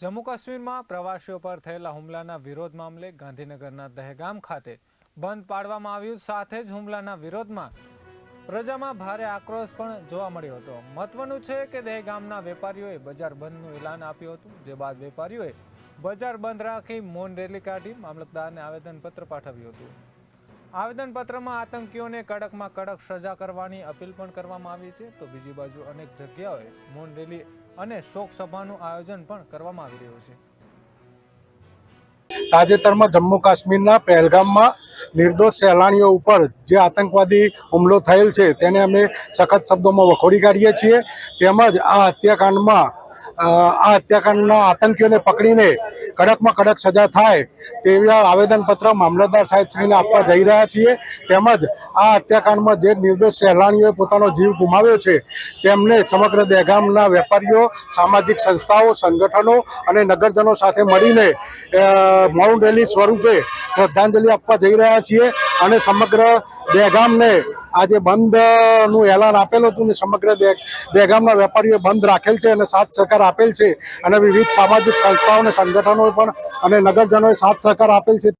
જમ્મુ કાશ્મીરમાં પ્રવાસીઓ પર થયેલા હુમલાના વિરોધ મામલે ગાંધીનગરના દહેગામ ખાતે બંધ પાડવામાં આવ્યું. સાથે જ હુમલાના વિરોધમાં પ્રજામાં ભારે આક્રોશ પણ જોવા મળ્યો હતો. મહત્વનું છે કે દહેગામના વેપારીઓએ બજાર બંધનું એલાન આપ્યું હતું, જે બાદ વેપારીઓએ બજાર બંધ રાખી મૌન રેલી કાઢી મામલતદારને આવેદનપત્ર પાઠવ્યું હતું. આવેદનપત્રમાં આતંકીઓને કડકમાં કડક સજા કરવાની અપીલ પણ કરવામાં આવી છે. તો બીજી બાજુ અનેક જગ્યાઓએ મૌન રેલી અને શોક સભાનું આયોજન પણ કરવામાં આવી રહ્યું છે. તાજેતરમાં જમ્મુ કાશ્મીરના પહેલગામમાં નિર્દોષ સહેલાણીઓ ઉપર જે આતંકવાદી હુમલો થયેલ છે, તેને અમે સખત શબ્દોમાં વખોડી કાઢીએ છીએ. તેમજ આ હત્યાકાંડમાં આ હત્યાકાંડના આતંકીઓને પકડીને કડકમાં કડક સજા થાય તેવા આવેદનપત્ર મામલતદાર સાહેબશ્રીને આપવા જઈ રહ્યા છીએ. તેમજ આ હત્યાકાંડમાં જે નિર્દોષ સહેલાણીઓએ પોતાનો જીવ ગુમાવ્યો છે, તેમને સમગ્ર દહેગામના વેપારીઓ, સામાજિક સંસ્થાઓ, સંગઠનો અને નગરજનો સાથે મળીને માઉન્ટ રેલી સ્વરૂપે શ્રદ્ધાંજલિ આપવા જઈ રહ્યા છીએ અને સમગ્ર દહેગામને આજે બંધનું એલાન આપેલું હતું ને સમગ્ર દહેગામના વેપારીઓએ બંધ રાખેલ છે અને સાથ સહકાર આપેલ છે અને વિવિધ સામાજિક સંસ્થાઓ અને સંગઠનોએ પણ અને નગરજનોએ સાથ સહકાર આપેલ છે.